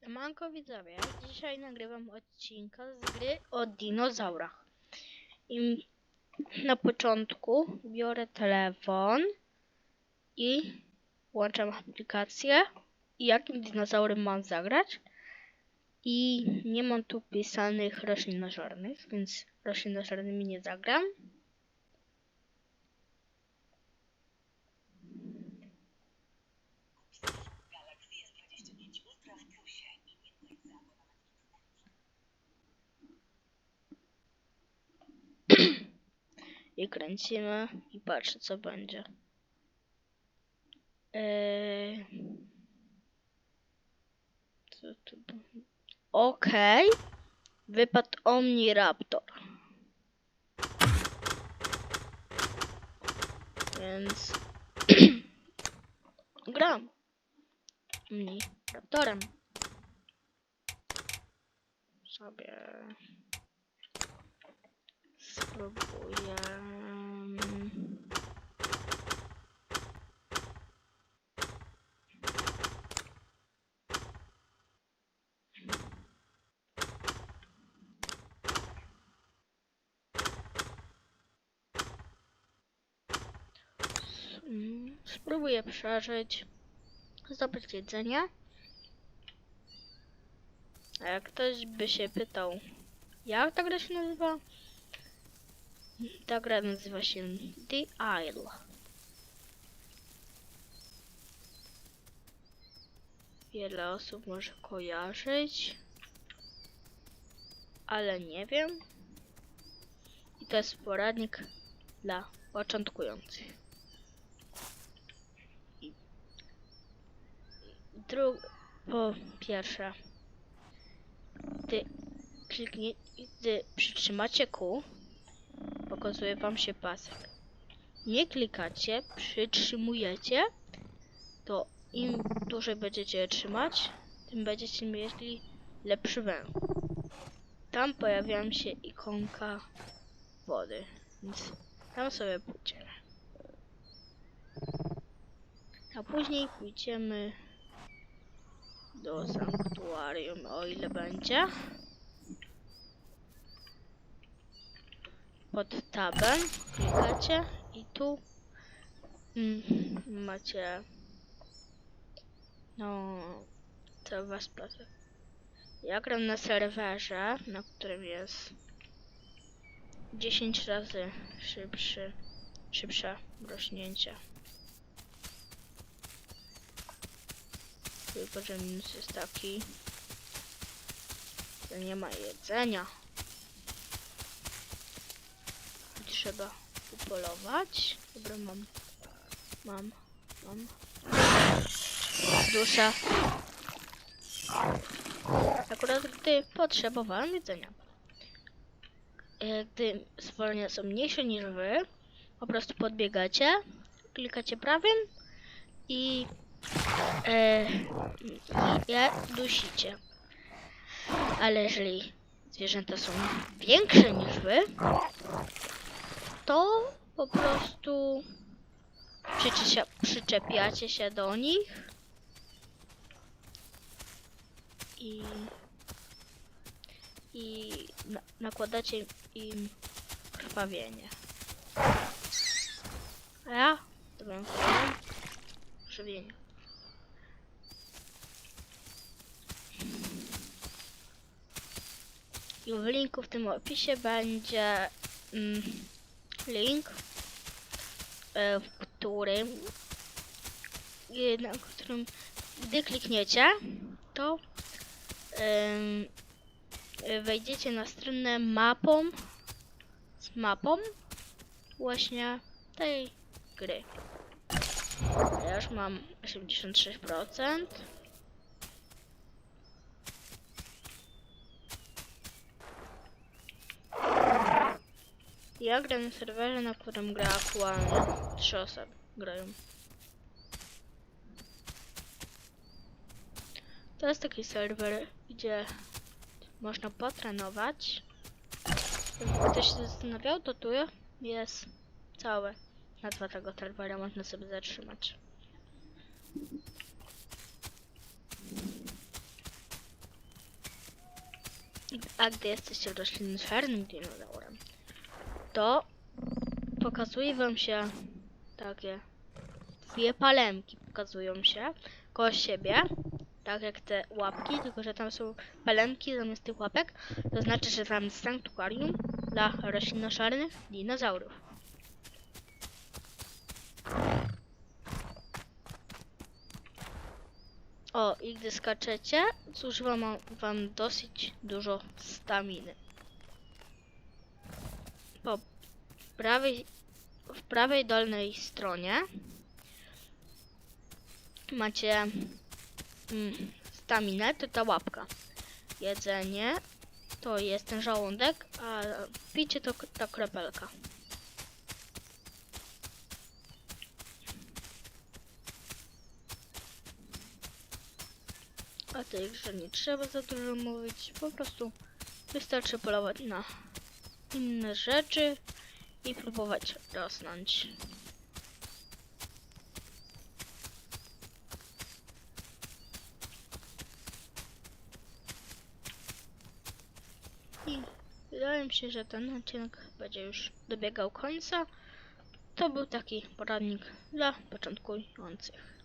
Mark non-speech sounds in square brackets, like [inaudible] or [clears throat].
Siemanko widzowie, dzisiaj nagrywam odcinka z gry o dinozaurach. I na początku biorę telefon i włączam aplikację i jakim dinozaurem mam zagrać. I nie mam tu pisanych roślinożernych, więc roślinożernymi nie zagram. I kręcimy i patrzę co będzie. Eee... Co tu? Okej. Wypadł Omniraptor. Więc [clears throat] gram. Omniraptorem. Sobie spróbuję. Spróbuję przeżyć, zdobyć jedzenie. A jak ktoś by się pytał, jak ta gra się nazywa? Ta gra nazywa się The Isle. Wiele osób może kojarzyć, ale nie wiem. I to jest poradnik dla początkujących. Dru po pierwsze, gdy gdy przytrzymacie kół, pokazuje wam się pasek. Nie klikacie, przytrzymujecie, to im dłużej będziecie trzymać, tym będziecie mieli lepszy węch. Tam pojawiam się ikonka wody, więc tam sobie pójdziemy. A później pójdziemy do sanktuarium, o ile będzie. Pod tabem klikacie i tu mm, macie no co was placę. Ja gram na serwerze, na którym jest 10 razy szybszy, szybsze rośnięcie. Tylko, że minus jest taki, że nie ma jedzenia. I Trzeba upolować. Dobra, mam. Mam. Mam. Dusza. Akurat gdy potrzebowałem jedzenia. E, Gdy stworzenia są mniejsze niż wy, po prostu podbiegacie, klikacie prawym i e, je dusicie. Ale jeżeli zwierzęta są większe niż wy, to po prostu przyczepia, przyczepiacie się do nich i, i na, nakładacie im krwawienie. A ja zrobię krwawienie. I w linku w tym opisie będzie mm, link, e, w którym, na którym gdy klikniecie, to wejdziecie na stronę mapą z mapą właśnie tej gry. Ja już mam 86%. Ja gram na serwerze, na którym gra aktualnie. Trzy osoby grają. To jest taki serwer, gdzie można potrenować. Ktoś się zastanawiał, to tu jest całe nazwa tego serwera, można sobie zatrzymać. A gdy jesteście roślinnożernym dinozaurem, to pokazuje wam się takie dwie palemki pokazują się koło siebie, tak jak te łapki, tylko że tam są palemki zamiast tych łapek, to znaczy, że tam jest sanktuarium dla roślinnożernych dinozaurów. O, i gdy skaczecie, zużywa wam dosyć dużo staminy. Po prawej, w prawej dolnej stronie macie mm, staminę, to ta łapka. Jedzenie to jest ten żołądek, a picie to ta kropelka. O tej grze nie trzeba za dużo mówić, po prostu wystarczy polować na inne rzeczy i próbować rosnąć. I wydaje mi się, że ten odcinek będzie już dobiegał końca. To był taki poradnik dla początkujących.